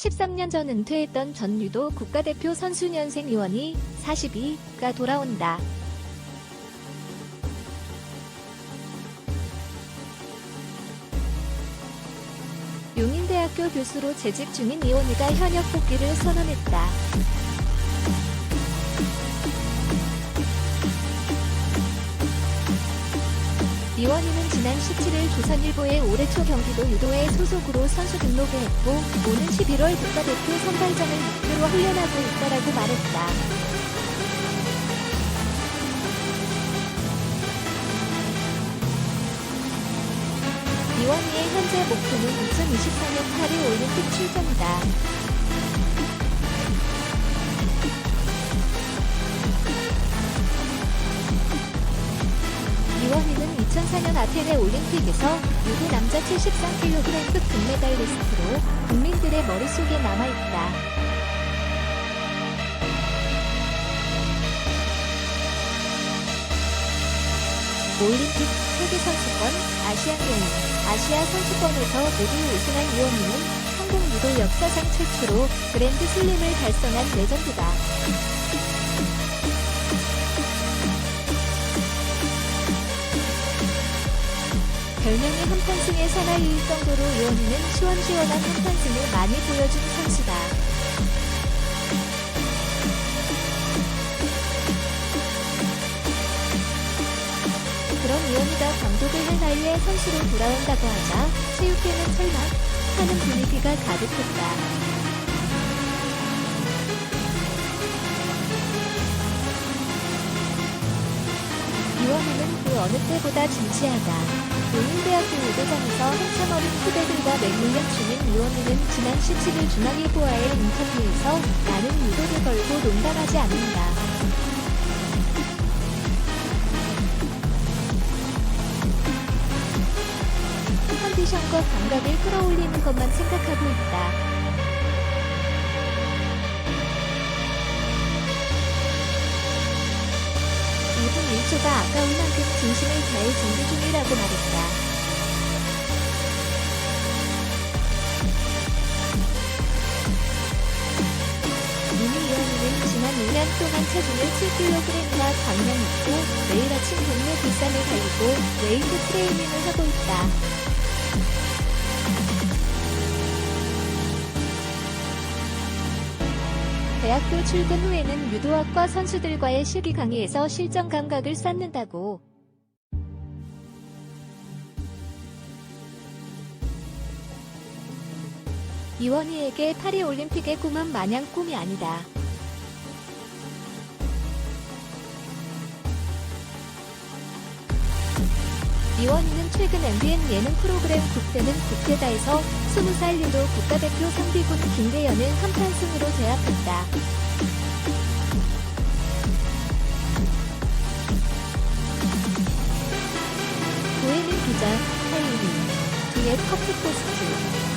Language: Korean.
13년 전 은퇴했던 전 유도 국가대표 선수년생 의원이 42가 돌아온다. 용인대학교 교수로 재직 중인 이원희가 현역 복귀를 선언했다. 이원희는 지난 17일 조선일보의 올해 초 경기도 유도회 소속으로 선수 등록을 했고 오는 11월 국가대표 선발전을 목표로 훈련하고 있다라고 말했다. 이원희의 현재 목표는 2024년 파리 올림픽 출전이다. 아테네 올림픽에서 유도 남자 73kg급 금메달리스트로 국민들의 머릿속에 남아있다. 올림픽, 세계선수권, 아시안게임, 아시아 선수권에서 모두 우승한 이원희는 한국 유도 역사상 최초로 그랜드 슬림을 달성한 레전드다. 별명이 한판승의 사나이일 정도로 이원희는 시원시원한 한판승을 많이 보여준 선수다. 그런 이원희가 감독을 할 나이에 선수로 돌아온다고 하자 체육계는 설마 하는 분위기가 가득했다. 이원희는 그 어느 때보다 진지하다. 용인대학교 유도장에서 한참 어린 후배들과 맹물약 중인 이원희는 지난 17일 중앙일보와의 인터뷰에서 나는 유도를 걸고 농담하지 않는다. 컨디션과 감각을 끌어올리는 것만 생각하고 있다. 1초가 아까운 만큼 진심을 다해 준비 중이라고 말했다. 지난 2년 동안 체중을 7kg이나 감량했고 매일 아침 동네 뒷산을 달리고 웨이트 트레이닝을 하고 있다. 대학교 출근 후에는 유도학과 선수들과의 실기 강의에서 실전 감각을 쌓는다고. 이원희에게 파리 올림픽의 꿈은 마냥 꿈이 아니다. 이원희는 최근 MBN 예능 프로그램 국대는 국대다에서 20살 유도 국가대표 상비군 김대현을 한판승으로 제압했다. 고혜민 기자, 하이민, 뒤에 커피 포스트.